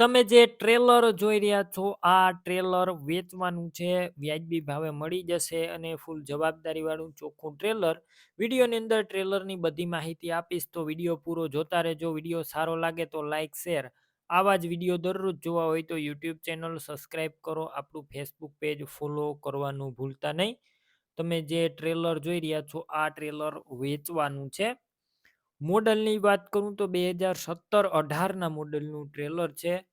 તમે જે ટ્રેલર જોઈ રહ્યા છો, આ ટ્રેલર વેચવાનું છે, વ્યાજબી ભાવે મળી જશે અને ફૂલ જવાબદારી વાળું ચોખ્ખું ટ્રેલર. વિડીયોની અંદર ટ્રેલરની બધી માહિતી આપીશ, તો વીડિયો પૂરો જોતા રહેજો. વીડિયો સારો લાગે તો લાઇક શેર આવા જ વીડિયો દરરોજ જોવા હોય તો યુટ્યુબ ચેનલ સબસ્ક્રાઈબ કરો. આપણું ફેસબુક પેજ ફોલો કરવાનું ભૂલતા નહીં. તમે જે ટ્રેલર જોઈ રહ્યા છો, આ ટ્રેલર વેચવાનું છે. મોડલની વાત કરું તો બે હજાર સત્તર અઢારના મોડલનું ટ્રેલર છે.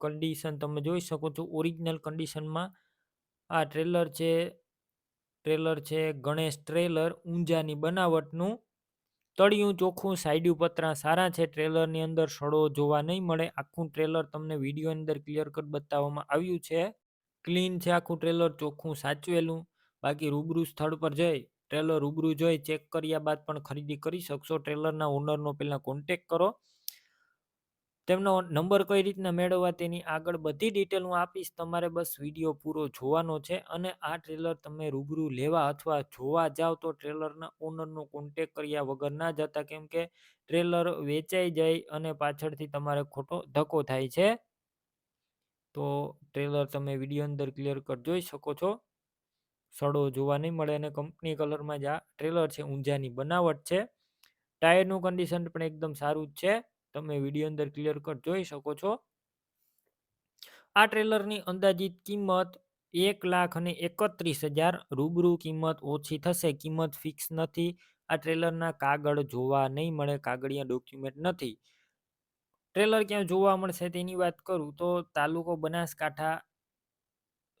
કન્ડિશન તમે જોઈ શકો છો ઓરિજિનલ કન્ડિશનમાં આ ટ્રેલર છે. ટ્રેલર છે ગણેશ ટ્રેલર, ઊંઝાની બનાવટનું. તળિયું ચોખ્ખું સાઈડિયું પતરા સારા છે. ટ્રેલરની અંદર સડો જોવા નહીં મળે. આખું ટ્રેલર તમને વીડિયો અંદર ક્લિયર કટ બતાવવામાં આવ્યું છે. ક્લીન છે આખું ટ્રેલર, ચોખ્ખું, સાચવેલું. બાકી રૂબરૂ સ્થળ પર જઈ ટ્રેલર રૂબરૂ જોઈ ચેક કર્યા બાદ પણ ખરીદી કરી શકશો. ટ્રેલરના ઓનરનો પહેલાં કોન્ટેક કરો. તેમનો નંબર કઈ રીતના મેળવવા તેની આગળ બધી ડિટેલ હું આપીશ. તમારે બસ વીડિયો પૂરો જોવાનો છે અને આ ટ્રેલર તમે રૂબરૂ લેવા અથવા જોવા જાઓ તો ટ્રેલરના ઓનરનો કોન્ટેક કર્યા વગર ના જતા, કેમ કે ટ્રેલર વેચાઈ જાય અને પાછળથી તમારે ખોટો ધક્કો થાય છે. તો ટ્રેલર તમે વીડિયો અંદર ક્લિયર કટ જોઈ શકો છો. સડો જોવા નહીં મળે અને કંપની કલરમાં જ આ ટ્રેલર છે, ઊંઝાની બનાવટ છે. ટાયરનું કન્ડિશન પણ એકદમ સારું જ છે. તમે વીડિયો અંદર ક્લિયર કટ જોઈ શકો છો. આ ટ્રેલરની અંદાજિત કિંમત એક લાખ અને એકત્રીસ હજાર રૂબરૂ કિંમત ઓછી થશે. કિંમત ફિક્સ નથી. આ ટ્રેલરના કાગળ જોવા નહીં મળે, કાગળિયા ડોક્યુમેન્ટ નથી. ટ્રેલર ક્યાં જોવા મળશે તેની વાત કરું તો તાલુકો બનાસકાંઠા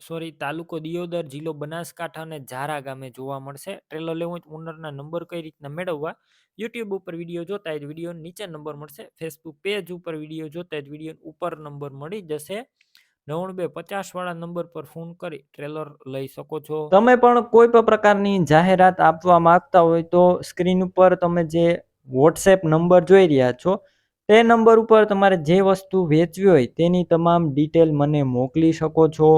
સોરી, તાલુકો દિયોદર, જિલ્લો બનાસકાંઠા અને ઝારા ગામે જોવા મળશે. ટ્રેલર લેવું હોય ઓનરના નંબર કઈ રીતના મેળવવા? યુટ્યુબ ઉપર વીડિયો જોતા જ વીડિયો નીચે નંબર મળશે. ફેસબુક પેજ ઉપર વીડિયો જોતા જ વીડિયો ઉપર નંબર મળી જશે. નવ્વાણું બે પચાસ નંબર પર ફોન કરી ટ્રેલર લઈ શકો છો. તમે પણ કોઈ પણ પ્રકારની જાહેરાત આપવા માંગતા હોય તો સ્ક્રીન ઉપર તમે જે વોટ્સએપ નંબર જોઈ રહ્યા છો, તે નંબર ઉપર તમારે જે વસ્તુ વેચવી હોય તેની તમામ ડિટેલ મને મોકલી શકો છો.